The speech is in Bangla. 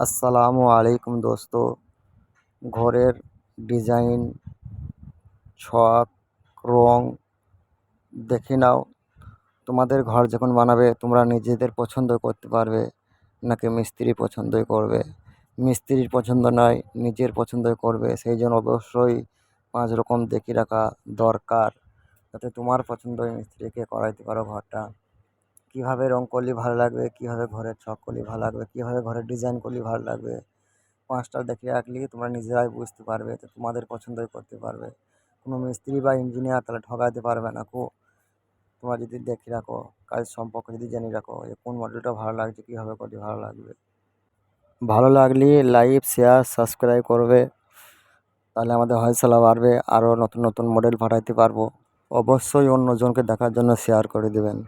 আসসালামু আলাইকুম দোস্ত। ঘরের ডিজাইন, ছক, রং দেখে নাও। তোমাদের ঘর যখন বানাবে, তোমরা নিজেদের পছন্দ করতে পারবে, নাকি মিস্ত্রি পছন্দই করবে। মিস্ত্রির পছন্দ নয়, নিজের পছন্দই করবে। সেই জন্য অবশ্যই পাঁচ রকম দেখে রাখা দরকার। যাতে তোমার পছন্দই মিস্ত্রিকে করাইতে পারো ঘরটা। কীভাবে রং করলে ভালো লাগবে, কীভাবে ঘরের ছক করলে ভালো লাগবে, কীভাবে ঘরের ডিজাইন করলে ভালো লাগবে, পাঁচটা দেখে রাখলে তোমরা নিজেরাই বুঝতে পারবে তো তোমাদের পছন্দই করতে পারবে। কোনো মিস্ত্রি বা ইঞ্জিনিয়ার তাহলে ঠকাতে পারবে না কো। তোমরা যদি দেখে রাখো কাজ সম্পর্কে যদি জেনে রাখো যে কোন মডেলটা ভালো লাগছে, কীভাবে করলে ভালো লাগবে। ভালো লাগলে লাইক শেয়ার সাবস্ক্রাইব করবে। তাহলে আমাদের হয়সলা বাড়বে, আরও নতুন নতুন মডেল পাঠাইতে পারব। অবশ্যই অন্যজনকে দেখার জন্য শেয়ার করে দেবেন।